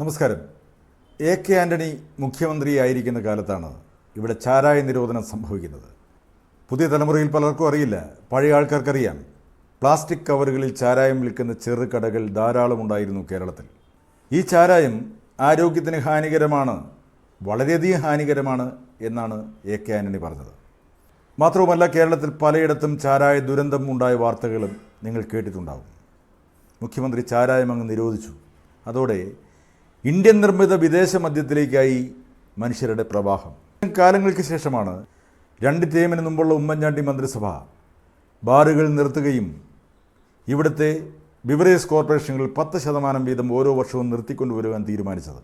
നമസ്കാരം. A K Antony മുഖ്യമന്ത്രിയായിരിക്കുന്ന കാലത്താണ് ഇവിടെ ചാരായ നിരോധനം സംഭവിക്കുന്നത്. പുതിയ തലമുറയിൽ പലർക്കും അറിയില്ല പഴയ ആൾക്കാർക്കറിയാം. പ്ലാസ്റ്റിക് കവറുകളിൽ ചാരായം വിൽക്കുന്ന ചെറുകടകൾ ധാരാളം ഉണ്ടായിരുന്നു കേരളത്തിൽ. ഈ ചാരായം ആരോഗ്യത്തിന് ഹാനികരമാണ് വളരെയധികം ഹാനികരമാണ് എന്നാണ് എ കെ ആന്റണി പറഞ്ഞത്. മാത്രവുമല്ല കേരളത്തിൽ പലയിടത്തും ചാരായ ദുരന്തം ഉണ്ടായ വാർത്തകളും നിങ്ങൾ കേട്ടിട്ടുണ്ടാവും. മുഖ്യമന്ത്രി ചാരായം അങ്ങ് നിരോധിച്ചു. അതോടെ ഇന്ത്യൻ നിർമ്മിത വിദേശ മദ്യത്തിലേക്കായി മനുഷ്യരുടെ പ്രവാഹം. കാലങ്ങൾക്ക് ശേഷമാണ് രണ്ട് ടീമിന് മുമ്പുള്ള ഉമ്മൻചാണ്ടി മന്ത്രിസഭ ബാറുകൾ നിർത്തുകയും ഇവിടുത്തെ ബിവറേജ് കോർപ്പറേഷനുകൾ പത്ത് ശതമാനം വീതം ഓരോ വർഷവും നിർത്തിക്കൊണ്ടുവരുവാൻ തീരുമാനിച്ചത്.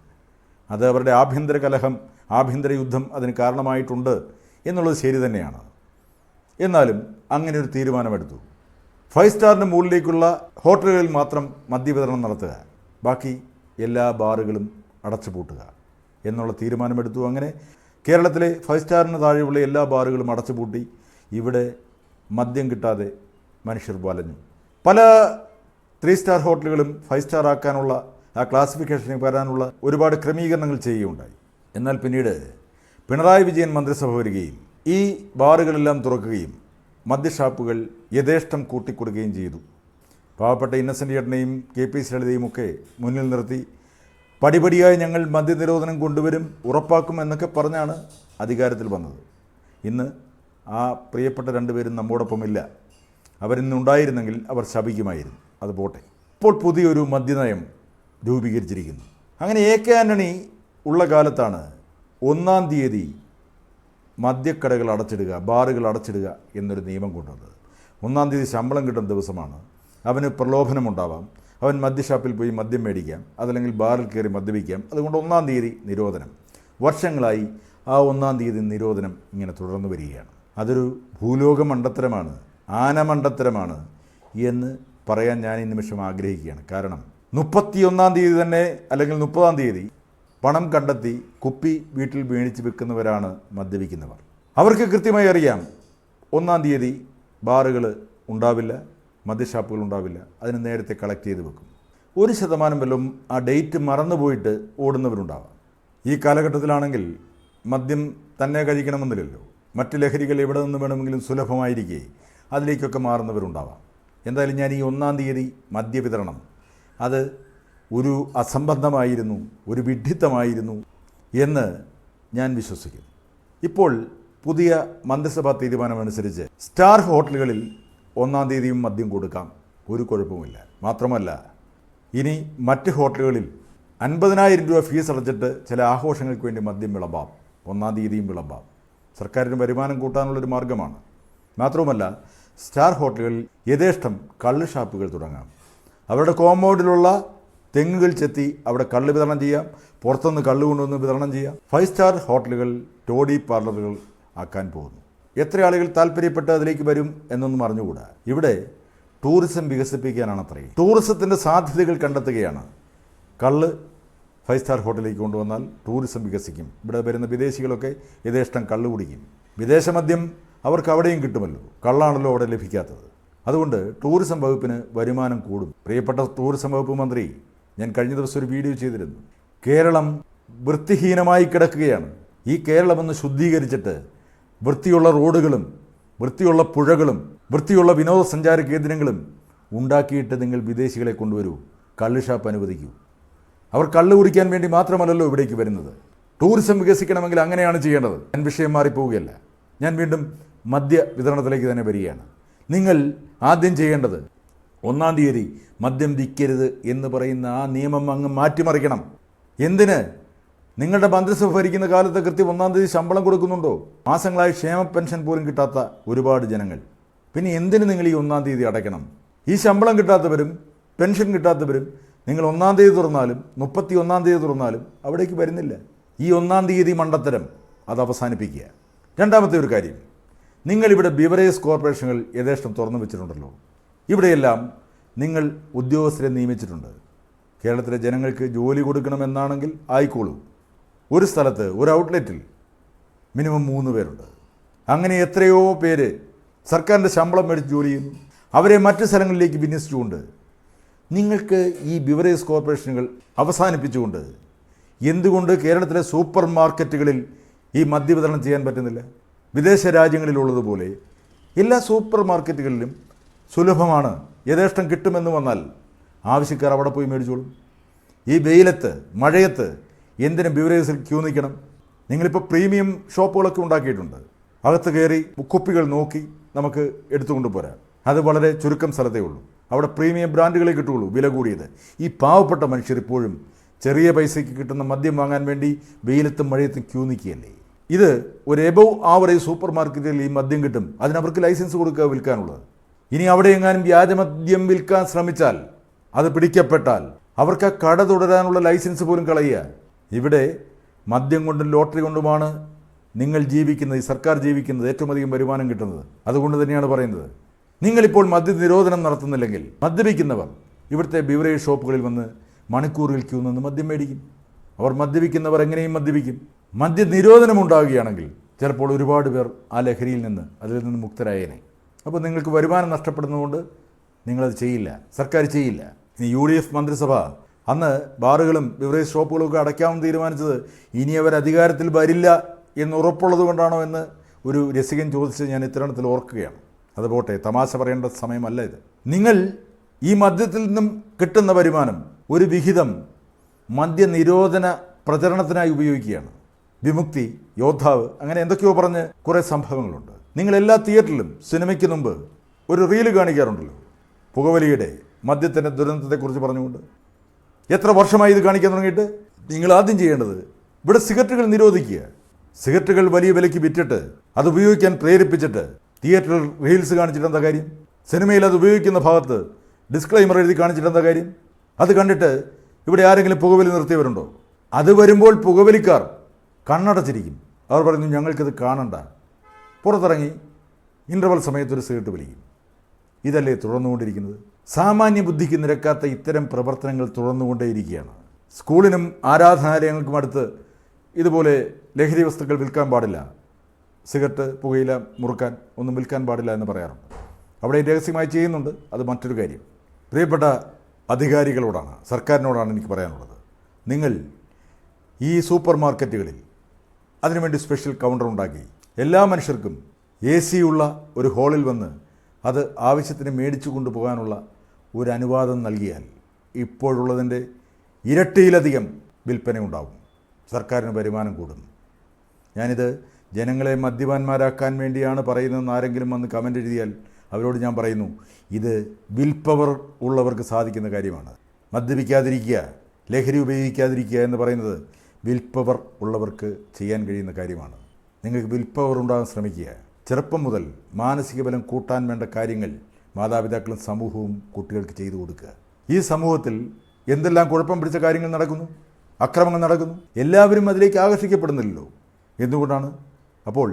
അത് അവരുടെ ആഭ്യന്തര കലഹം ആഭ്യന്തര യുദ്ധം അതിന് കാരണമായിട്ടുണ്ട് എന്നുള്ളത് ശരി തന്നെയാണ്. എന്നാലും അങ്ങനെ ഒരു തീരുമാനമെടുത്തു. ഫൈവ് സ്റ്റാറിന് മുകളിലേക്കുള്ള ഹോട്ടലുകളിൽ മാത്രം മദ്യവിതരണം നടത്തുക. ബാക്കി എല്ലാ ബാറുകളും അടച്ചുപൂട്ടുക എന്നുള്ള തീരുമാനമെടുത്തു. അങ്ങനെ കേരളത്തിലെ ഫൈവ് സ്റ്റാറിന് താഴെയുള്ള എല്ലാ ബാറുകളും അടച്ചുപൂട്ടി ഇവിടെ മദ്യം കിട്ടാതെ മനുഷ്യർ വലഞ്ഞു. പല ത്രീ സ്റ്റാർ ഹോട്ടലുകളും ഫൈവ് സ്റ്റാർ ആക്കാനുള്ള ആ ക്ലാസിഫിക്കേഷന് വരാനുള്ള ഒരുപാട് ക്രമീകരണങ്ങൾ ചെയ്യുകയുണ്ടായി. എന്നാൽ പിന്നീട് പിണറായി വിജയൻ മന്ത്രിസഭ വരികയും ഈ ബാറുകളെല്ലാം തുറക്കുകയും മദ്യഷാപ്പുകൾ യഥേഷ്ടം കൂട്ടിക്കൊടുക്കുകയും ചെയ്തു. പാവപ്പെട്ട ഇന്നസെന്റ് ചേട്ടനെയും കെ പി ലളിതയും ഒക്കെ മുന്നിൽ നിർത്തി പടിപടിയായി ഞങ്ങൾ മദ്യനിരോധനം കൊണ്ടുവരും ഉറപ്പാക്കും എന്നൊക്കെ പറഞ്ഞാണ് അധികാരത്തിൽ വന്നത്. ഇന്ന് ആ പ്രിയപ്പെട്ട രണ്ടുപേരും നമ്മോടൊപ്പമില്ല. അവരിന്നുണ്ടായിരുന്നെങ്കിൽ അവർ ശപിക്കുമായിരുന്നു. അത് പോട്ടെ. ഇപ്പോൾ പുതിയൊരു മദ്യനയം രൂപീകരിച്ചിരിക്കുന്നു. അങ്ങനെ എ കെ ആന്റണി ഉള്ള കാലത്താണ് ഒന്നാം തീയതി മദ്യക്കടകൾ അടച്ചിടുക ബാറുകൾ അടച്ചിടുക എന്നൊരു നിയമം കൊണ്ടുവന്നത്. ഒന്നാം തീയതി ശമ്പളം കിട്ടുന്ന ദിവസമാണ്. അവന് പ്രലോഭനമുണ്ടാവാം. അവൻ മദ്യഷാപ്പിൽ പോയി മദ്യം മേടിക്കാം. അതല്ലെങ്കിൽ ബാറിൽ കയറി മദ്യപിക്കാം. അതുകൊണ്ട് ഒന്നാം തീയതി നിരോധനം. വർഷങ്ങളായി ആ ഒന്നാം തീയതി നിരോധനം ഇങ്ങനെ തുടർന്നു വരികയാണ്. അതൊരു ഭൂലോക മണ്ടത്തരമാണ് ആനമണ്ടത്തരമാണ് എന്ന് പറയാൻ ഞാൻ ഈ നിമിഷം ആഗ്രഹിക്കുകയാണ്. കാരണം മുപ്പത്തിയൊന്നാം തീയതി തന്നെ അല്ലെങ്കിൽ മുപ്പതാം തീയതി പണം കണ്ടെത്തി കുപ്പി വീട്ടിൽ വീണിച്ച് വെക്കുന്നവരാണ് മദ്യപിക്കുന്നവർ. അവർക്ക് കൃത്യമായി അറിയാം ഒന്നാം തീയതി ബാറുകൾ ഉണ്ടാവില്ല. മദ്യഷാപ്പുകൾ ഉണ്ടാവില്ല. അതിന് നേരത്തെ കളക്ട് ചെയ്ത് വെക്കും. ഒരു ശതമാനം വല്ലതും ആ ഡേറ്റ് മറന്നുപോയിട്ട് ഓടുന്നവരുണ്ടാവാം. ഈ കാലഘട്ടത്തിലാണെങ്കിൽ മദ്യം തന്നെ കഴിക്കണമെന്നില്ലല്ലോ. മറ്റ് ലഹരികൾ എവിടെ നിന്ന് വേണമെങ്കിലും സുലഭമായിരിക്കെ അതിലേക്കൊക്കെ മാറുന്നവരുണ്ടാവാം. എന്തായാലും ഞാൻ ഈ ഒന്നാം തീയതി മദ്യവിതരണം അത് ഒരു അസംബന്ധമായിരുന്നു ഒരു വിഡ്ഢിത്തമായിരുന്നു എന്ന് ഞാൻ വിശ്വസിക്കുന്നു. ഇപ്പോൾ പുതിയ മന്ത്രിസഭാ തീരുമാനമനുസരിച്ച് സ്റ്റാർ ഹോട്ടലുകളിൽ ഒന്നാം തീയതിയും മദ്യം കൊടുക്കാം. ഒരു കുഴപ്പമില്ല മാത്രമല്ല ഇനി മറ്റ് ഹോട്ടലുകളിൽ അൻപതിനായിരം രൂപ ഫീസ് അടച്ചിട്ട് ചില ആഘോഷങ്ങൾക്ക് വേണ്ടി മദ്യം വിളമ്പാം. ഒന്നാം തീയതിയും വിളമ്പാം. സർക്കാരിന് വരുമാനം കൂട്ടാനുള്ളൊരു മാർഗമാണ് മാത്രവുമല്ല സ്റ്റാർ ഹോട്ടലുകളിൽ യഥേഷ്ടം കള്ള് ഷാപ്പുകൾ തുടങ്ങാം. അവരുടെ കോമ്പൗണ്ടിലുള്ള തെങ്ങുകൾ ചെത്തി അവിടെ കള്ള് വിതരണം ചെയ്യാം. പുറത്തുനിന്ന് കള്ള് കൊണ്ടുവന്ന് വിതരണം ചെയ്യാം. ഫൈവ് സ്റ്റാർ ഹോട്ടലുകൾ ടോഡി പാർലറുകൾ ആക്കാൻ പോകുന്നു. എത്ര ആളുകൾ താല്പര്യപ്പെട്ട് അതിലേക്ക് വരും എന്നൊന്നും അറിഞ്ഞുകൂടാ. ഇവിടെ ടൂറിസം വികസിപ്പിക്കാനാണ് അത്രയും. ടൂറിസത്തിന്റെ സാധ്യതകൾ കണ്ടെത്തുകയാണ്. കള്ള് ഫൈവ് സ്റ്റാർ ഹോട്ടലിലേക്ക് കൊണ്ടുവന്നാൽ ടൂറിസം വികസിക്കും. ഇവിടെ വരുന്ന വിദേശികളൊക്കെ യഥേഷ്ടം കള്ള് കുടിക്കും. വിദേശ മദ്യം അവർക്ക് അവിടെയും കിട്ടുമല്ലോ. കള്ളാണല്ലോ അവിടെ ലഭിക്കാത്തത്. അതുകൊണ്ട് ടൂറിസം വകുപ്പിന് വരുമാനം കൂടും. പ്രിയപ്പെട്ട ടൂറിസം വകുപ്പ് മന്ത്രി ഞാൻ കഴിഞ്ഞ ദിവസം ഒരു വീഡിയോ ചെയ്തിരുന്നു. കേരളം വൃത്തിഹീനമായി കിടക്കുകയാണ്. ഈ കേരളം ഒന്ന് ശുദ്ധീകരിച്ചിട്ട് വൃത്തിയുള്ള റോഡുകളും വൃത്തിയുള്ള പുഴകളും വൃത്തിയുള്ള വിനോദസഞ്ചാര കേന്ദ്രങ്ങളും ഉണ്ടാക്കിയിട്ട് നിങ്ങൾ വിദേശികളെ കൊണ്ടുവരൂ. കള്ള് ഷാപ്പ് അനുവദിക്കൂ. അവർ കള്ള് കുടിക്കാൻ വേണ്ടി മാത്രമല്ലല്ലോ ഇവിടേക്ക് വരുന്നത്. ടൂറിസം വികസിക്കണമെങ്കിൽ അങ്ങനെയാണ് ചെയ്യേണ്ടത്. ഞാൻ വിഷയം മാറിപ്പോവുകയല്ല. ഞാൻ വീണ്ടും മദ്യ വിതരണത്തിലേക്ക് തന്നെ വരികയാണ്. നിങ്ങൾ ആദ്യം ചെയ്യേണ്ടത് ഒന്നാം തീയതി മദ്യം വിൽക്കരുത് എന്ന് പറയുന്ന ആ നിയമം അങ്ങ് മാറ്റിമറിക്കണം. എന്തിന്? നിങ്ങളുടെ മന്ത്രിസഭ ഭരിക്കുന്ന കാലത്ത് കൃത്യം ഒന്നാം തീയതി ശമ്പളം കൊടുക്കുന്നുണ്ടോ? മാസങ്ങളായി ക്ഷേമ പെൻഷൻ പോലും കിട്ടാത്ത ഒരുപാട് ജനങ്ങൾ. പിന്നെ എന്തിന് നിങ്ങൾ ഈ ഒന്നാം തീയതി അടയ്ക്കണം? ഈ ശമ്പളം കിട്ടാത്തവരും പെൻഷൻ കിട്ടാത്തവരും നിങ്ങൾ ഒന്നാം തീയതി തുറന്നാലും മുപ്പത്തി ഒന്നാം തീയതി തുറന്നാലും അവിടേക്ക് വരുന്നില്ല. ഈ ഒന്നാം തീയതി മണ്ടത്തരം അത് അവസാനിപ്പിക്കുക. രണ്ടാമത്തെ ഒരു കാര്യം. നിങ്ങളിവിടെ ബിവറേജ് കോർപ്പറേഷനുകൾ യഥേഷ്ടം തുറന്നു വെച്ചിട്ടുണ്ടല്ലോ. ഇവിടെയെല്ലാം നിങ്ങൾ ഉദ്യോഗസ്ഥരെ നിയമിച്ചിട്ടുണ്ട്. കേരളത്തിലെ ജനങ്ങൾക്ക് ജോലി കൊടുക്കണമെന്നാണെങ്കിൽ ആയിക്കോളൂ. ഒരു സ്ഥലത്ത് ഒരു ഔട്ട്ലെറ്റിൽ മിനിമം മൂന്ന് പേരുണ്ട്. അങ്ങനെ എത്രയോ പേര് സർക്കാരിന്റെ ശമ്പളം മേടിച്ച് ജോലി ചെയ്യുന്നു. അവരെ മറ്റ് സ്ഥലങ്ങളിലേക്ക് വിന്യസിച്ചുകൊണ്ട് നിങ്ങൾക്ക് ഈ ബിവറേജ് കോർപ്പറേഷനുകൾ അവസാനിപ്പിച്ചുകൊണ്ട് എന്തുകൊണ്ട് കേരളത്തിലെ സൂപ്പർ മാർക്കറ്റുകളിൽ ഈ മദ്യവിതരണം ചെയ്യാൻ പറ്റുന്നില്ല? വിദേശ രാജ്യങ്ങളിലുള്ളതുപോലെ എല്ലാ സൂപ്പർ മാർക്കറ്റുകളിലും സുലഭമാണ് യഥേഷ്ടം കിട്ടുമെന്ന് വന്നാൽ ആവശ്യക്കാർ അവിടെ പോയി മേടിച്ചോളും. ഈ വെയിലത്ത് മഴയത്ത് എന്തിനും ബിവറേജസിൽ ക്യൂ നിൽക്കണം. നിങ്ങളിപ്പോൾ പ്രീമിയം ഷോപ്പുകളൊക്കെ ഉണ്ടാക്കിയിട്ടുണ്ട്. അകത്ത് കയറി കുപ്പികൾ നോക്കി നമുക്ക് എടുത്തുകൊണ്ട് പോരാം. അത് വളരെ ചുരുക്കം സ്ഥലത്തേ ഉള്ളൂ. അവിടെ പ്രീമിയം ബ്രാൻഡുകളെ കിട്ടുകയുള്ളൂ വില കൂടിയത്. ഈ പാവപ്പെട്ട മനുഷ്യർ ഇപ്പോഴും ചെറിയ പൈസയ്ക്ക് കിട്ടുന്ന മദ്യം വാങ്ങാൻ വേണ്ടി വെയിലത്തും മഴയത്തും ക്യൂ നിൽക്കുകയല്ലേ? ഇത് ഒരു എബവ് ആവറേജ് സൂപ്പർ മാർക്കറ്റിൽ ഈ മദ്യം കിട്ടും. അതിനവർക്ക് ലൈസൻസ് കൊടുക്കുക വിൽക്കാനുള്ളത്. ഇനി അവിടെ എങ്ങാനും വ്യാജമദ്യം വിൽക്കാൻ ശ്രമിച്ചാൽ അത് പിടിക്കപ്പെട്ടാൽ അവർക്ക് ആ കട തുടരാനുള്ള ലൈസൻസ് പോലും കളയുക. ഇവിടെ മദ്യം കൊണ്ടും ലോട്ടറി കൊണ്ടുമാണ് നിങ്ങൾ ജീവിക്കുന്നത് ഈ സർക്കാർ ജീവിക്കുന്നത് ഏറ്റവും അധികം വരുമാനം കിട്ടുന്നത്. അതുകൊണ്ട് തന്നെയാണ് പറയുന്നത്. നിങ്ങളിപ്പോൾ മദ്യ നിരോധനം നടത്തുന്നില്ലെങ്കിൽ മദ്യപിക്കുന്നവർ ഇവിടുത്തെ ബിവറേജ് ഷോപ്പുകളിൽ വന്ന് മണിക്കൂറുകൾ ക്യൂ നിന്ന് മദ്യം മേടിക്കും. അവർ മദ്യപിക്കുന്നവർ എങ്ങനെയും മദ്യപിക്കും. മദ്യ നിരോധനം ഉണ്ടാവുകയാണെങ്കിൽ ചിലപ്പോൾ ഒരുപാട് പേർ ആ ലഹരിയിൽ നിന്ന് അതിൽ നിന്ന് മുക്തരായേനെ. അപ്പോൾ നിങ്ങൾക്ക് വരുമാനം നഷ്ടപ്പെടുന്നതുകൊണ്ട് നിങ്ങളത് ചെയ്യില്ല സർക്കാർ ചെയ്യില്ല. ഇനി യു ഡി എഫ് മന്ത്രിസഭ അന്ന് ബാറുകളും ബിവറേജ് ഷോപ്പുകളും ഒക്കെ അടയ്ക്കാമെന്ന് തീരുമാനിച്ചത് ഇനി അവർ അധികാരത്തിൽ വരില്ല എന്ന് ഉറപ്പുള്ളത് കൊണ്ടാണോ എന്ന് ഒരു രസികൻ ചോദിച്ച് ഞാൻ ഇത്തരണത്തിൽ ഓർക്കുകയാണ്. അത് പോട്ടെ തമാശ പറയേണ്ട സമയമല്ല ഇത്. നിങ്ങൾ ഈ മദ്യത്തിൽ നിന്നും കിട്ടുന്ന വരുമാനം ഒരു വിഹിതം മദ്യനിരോധന പ്രചരണത്തിനായി ഉപയോഗിക്കുകയാണ്. വിമുക്തി യോദ്ധാവ് അങ്ങനെ എന്തൊക്കെയോ പറഞ്ഞ് കുറേ സംഭവങ്ങളുണ്ട്. നിങ്ങൾ എല്ലാ തിയേറ്ററിലും സിനിമയ്ക്ക് മുമ്പ് ഒരു റീൽ കാണിക്കാറുണ്ടല്ലോ. പുകവലിയുടെ മദ്യത്തിന്റെ ദുരന്തത്തെക്കുറിച്ച് പറഞ്ഞുകൊണ്ട്. എത്ര വർഷമായി ഇത് കാണിക്കാൻ തുടങ്ങിയിട്ട്? നിങ്ങൾ ആദ്യം ചെയ്യേണ്ടത് ഇവിടെ സിഗരറ്റുകൾ നിരോധിക്കുക. സിഗരറ്റുകൾ വലിയ വിലയ്ക്ക് വിറ്റിട്ട് അത് ഉപയോഗിക്കാൻ പ്രേരിപ്പിച്ചിട്ട് തിയേറ്ററിൽ റീൽസ് കാണിച്ചിട്ട് എന്താ കാര്യം? സിനിമയിൽ അത് ഉപയോഗിക്കുന്ന ഭാഗത്ത് ഡിസ്ക്ലൈമർ എഴുതി കാണിച്ചിട്ട് എന്താ കാര്യം? അത് കണ്ടിട്ട് ഇവിടെ ആരെങ്കിലും പുകവലി നിർത്തിയവരുണ്ടോ? അത് വരുമ്പോൾ പുകവലിക്കാർ കണ്ണടച്ചിരിക്കും. അവർ പറയുന്നു ഞങ്ങൾക്കിത് കാണണ്ട. പുറത്തിറങ്ങി ഇന്റർവൽ സമയത്തൊരു സിഗരറ്റ് വലിക്കും. ഇതല്ലേ തുടർന്നുകൊണ്ടിരിക്കുന്നത്? സാമാന്യ ബുദ്ധിക്ക് നിരക്കാത്ത ഇത്തരം പ്രവർത്തനങ്ങൾ തുടർന്നുകൊണ്ടേയിരിക്കുകയാണ്. സ്കൂളിനും ആരാധനാലയങ്ങൾക്കും അടുത്ത് ഇതുപോലെ ലഹരി വസ്തുക്കൾ വിൽക്കാൻ പാടില്ല. സിഗരറ്റ് പുകയില മുറുക്കാൻ ഒന്നും വിൽക്കാൻ പാടില്ല എന്ന് പറയാറുണ്ട്. അവിടെ രഹസ്യമായി ചെയ്യുന്നുണ്ട്. അത് മറ്റൊരു കാര്യം. പ്രിയപ്പെട്ട അധികാരികളോടാണ് സർക്കാരിനോടാണ് എനിക്ക് പറയാനുള്ളത്. നിങ്ങൾ ഈ സൂപ്പർ മാർക്കറ്റുകളിൽ അതിനുവേണ്ടി സ്പെഷ്യൽ കൗണ്ടർ ഉണ്ടാക്കി എല്ലാ മനുഷ്യർക്കും എ സി ഉള്ള ഒരു ഹാളിൽ വന്ന് അത് ആവശ്യത്തിന് മേടിച്ചു കൊണ്ടുപോകാനുള്ള ഒരു അനുവാദം നൽകിയാൽ ഇപ്പോഴുള്ളതിന്റെ ഇരട്ടിയിലധികം വിൽപ്പന ഉണ്ടാവും സർക്കാരിന് വരുമാനം കൂടും. ഞാനിത് ജനങ്ങളെ മദ്യപാന്മാരാക്കാൻ വേണ്ടിയാണ് പറയുന്നതെന്ന് ആരെങ്കിലും വന്ന് കമന്റ് എഴുതിയാൽ അവരോട് ഞാൻ പറയുന്നു ഇത് വിൽപ്പവർ ഉള്ളവർക്ക് സാധിക്കുന്ന കാര്യമാണ്. മദ്യപിക്കാതിരിക്കുക ലഹരി ഉപയോഗിക്കാതിരിക്കുക എന്ന് പറയുന്നത് വിൽപ്പവർ ഉള്ളവർക്ക് ചെയ്യാൻ കഴിയുന്ന കാര്യമാണ്. നിങ്ങൾക്ക് വിൽപ്പവർ ഉണ്ടാകാൻ ശ്രമിക്കുക. ചെറുപ്പം മുതൽ മാനസിക ബലം കൂട്ടാൻ വേണ്ട കാര്യങ്ങൾ മാതാപിതാക്കളും സമൂഹവും കുട്ടികൾക്ക് ചെയ്തു കൊടുക്കുക. ഈ സമൂഹത്തിൽ എന്തെല്ലാം കുഴപ്പം പിടിച്ച കാര്യങ്ങൾ നടക്കുന്നു? അക്രമങ്ങൾ നടക്കുന്നു. എല്ലാവരും അതിലേക്ക് ആകർഷിക്കപ്പെടുന്നില്ലല്ലോ. എന്തുകൊണ്ടാണ്? അപ്പോൾ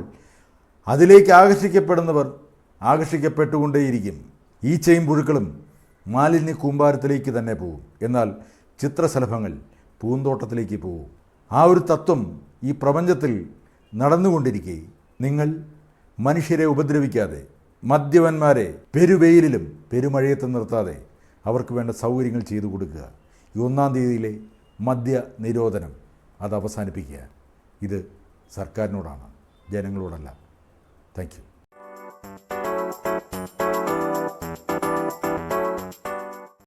അതിലേക്ക് ആകർഷിക്കപ്പെടുന്നവർ ആകർഷിക്കപ്പെട്ടുകൊണ്ടേയിരിക്കും. ഈച്ചയും പുഴുക്കളും മാലിന്യ കൂമ്പാരത്തിലേക്ക് തന്നെ പോകും എന്നാൽ ചിത്രശലഭങ്ങൾ പൂന്തോട്ടത്തിലേക്ക് പോകും ആ ഒരു തത്വം ഈ പ്രപഞ്ചത്തിൽ നടന്നുകൊണ്ടിരിക്കെ. നിങ്ങൾ മനുഷ്യരെ ഉപദ്രവിക്കാതെ മദ്യവന്മാരെ പെരുവെയിലും പെരുമഴയത്തും നിർത്താതെ അവർക്ക് വേണ്ട സൗകര്യങ്ങൾ ചെയ്തു കൊടുക്കുക. ഈ ഒന്നാം തീയതിയിലെ മദ്യ നിരോധനം അത് അവസാനിപ്പിക്കുക. ഇത് സർക്കാരിനോടാണ് ജനങ്ങളോടല്ല. താങ്ക്